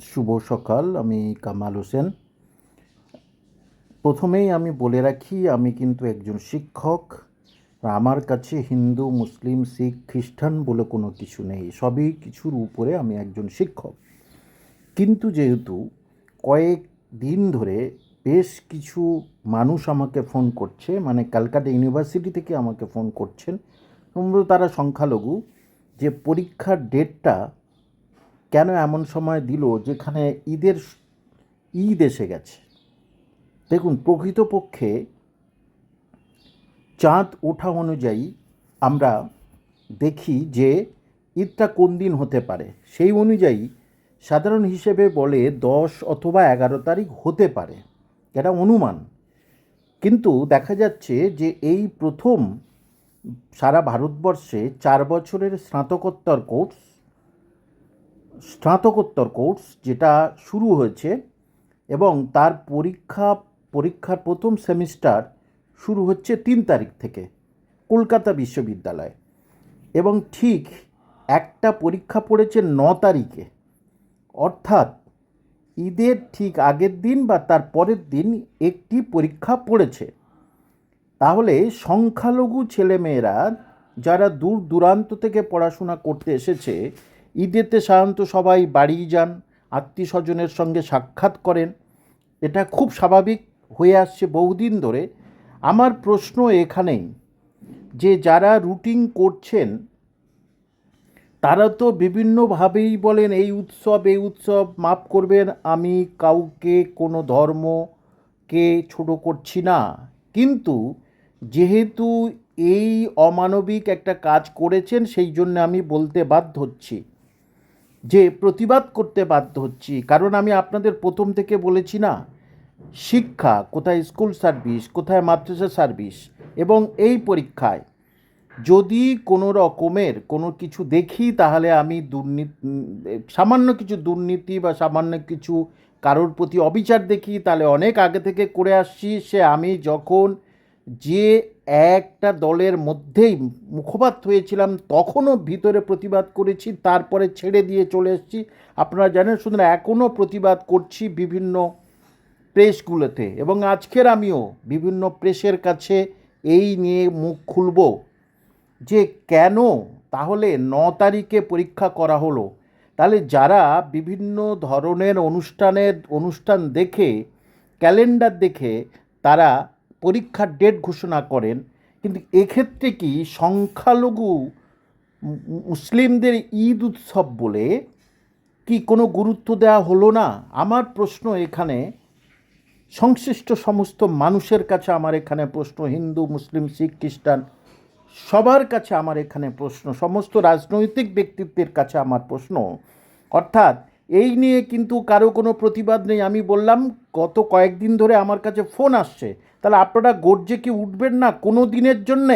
শুভ সকাল, আমি কামাল হোসেন। প্রথমেই আমি বলে রাখি, আমি কিন্তু একজন শিক্ষক। আমার কাছে হিন্দু, মুসলিম, শিখ, খ্রিস্টান বলে কোনো কিছু নেই। সবই কিছুর উপরে আমি একজন শিক্ষক। কিন্তু যেহেতু কয়েক দিন ধরে বেশ কিছু মানুষ আমাকে ফোন করছে মানে ক্যালকাটা ইউনিভার্সিটি থেকে আমাকে ফোন করছেন তারা সংখ্যালঘু, যে পরীক্ষার ডেটটা কেন এমন সময় দিল যেখানে ঈদের ঈদ এসে গেছে? দেখুন, প্রকৃতপক্ষে চাঁদ ওঠা অনুযায়ী আমরা দেখি যে ঈদটা কোন দিন হতে পারে? সেই অনুযায়ী সাধারণ হিসেবে বলে দশ অথবা এগারো তারিখ হতে পারে। এটা অনুমান। কিন্তু দেখা যাচ্ছে যে এই প্রথম সারা ভারতবর্ষে চার বছরের স্নাতকোত্তর কোর্স স্নাতকোত্তর কোর্স যেটা শুরু হয়েছে এবং তার পরীক্ষা, পরীক্ষার প্রথম সেমিস্টার শুরু হচ্ছে তিন তারিখ থেকে কলকাতা বিশ্ববিদ্যালয়। এবং ঠিক একটা পরীক্ষা পড়েছে ন তারিখে। অর্থাৎ ঈদের ঠিক আগের দিন বা তার পরের দিন একটি পরীক্ষা পড়েছে। তাহলে সংখ্যালঘু ছেলেমেয়েরা যারা দূর দূরান্ত থেকে পড়াশোনা করতে এসেছে ঈদেতে সাধারণত সবাই বাড়ি যান আত্মীয় স্বজনের সঙ্গে সাক্ষাৎ করেন। এটা খুব স্বাভাবিক হয়ে আসছে বহুদিন ধরে। আমার প্রশ্ন এখানেই, যে যারা রুটিন করছেন, তারা তো বিভিন্নভাবেই বলেন, এই উৎসব এই উৎসব, মাফ করবেন, আমি কাউকে কোনো ধর্মকে ছোট করছি না। কিন্তু যেহেতু এই অমানবিক একটা কাজ করেছেন, সেই জন্য আমি বলতে বাধ্য হচ্ছি। যে প্রতিবাদ করতে বাধ্য হচ্ছি, কারণ আমি আপনাদের প্রথম থেকে বলেছি না, শিক্ষা, কোথায় স্কুল সার্ভিস, কোথায় মাদ্রাসা সার্ভিস, এবং এই পরীক্ষায় যদি কোনো রকমের কোনো কিছু দেখি, তাহলে আমি দুর্নীতি, সামান্য কিছু দুর্নীতি বা সামান্য কিছু কারোর প্রতি অবিচার দেখি, তাহলে অনেক আগে থেকে করে আসছি, সে আমি যখন যে একটা দলের মধ্যেই মুখপাত্র হয়েছিলাম, তখনও ভিতরে প্রতিবাদ করেছি, তারপরে ছেড়ে দিয়ে চলে এসেছি। আপনারা জানেন শুধু এখনও প্রতিবাদ করছি বিভিন্ন প্রেসগুলোতে এবং আজকের আমিও বিভিন্ন প্রেসের কাছে এই নিয়ে মুখ খুলব যে কেন তাহলে ন তারিখে পরীক্ষা করা হলো। তাহলে যারা বিভিন্ন ধরনের অনুষ্ঠানের, অনুষ্ঠান দেখে, ক্যালেন্ডার দেখে, তারা পরীক্ষার ডেট ঘোষণা করেন, কিন্তু এক্ষেত্রে কি সংখ্যালঘু মুসলিমদের ঈদ উৎসব বলে কি কোনো গুরুত্ব দেওয়া হলো না? আমার প্রশ্ন এখানে, সংশ্লিষ্ট সমস্ত মানুষের কাছে আমার এখানে প্রশ্ন, হিন্দু, মুসলিম, শিখ, খ্রিস্টান, সবার কাছে আমার এখানে প্রশ্ন, সমস্ত রাজনৈতিক ব্যক্তিত্বের কাছে আমার প্রশ্ন। অর্থাৎ এই নিয়ে কিন্তু কারও কোনো প্রতিবাদ নেই। আমি বললাম, গত কয়েকদিন ধরে আমার কাছে ফোন আসছে। তাহলে আপনারা গর্জে কি উঠবেন না? কোনো দিনের জন্যে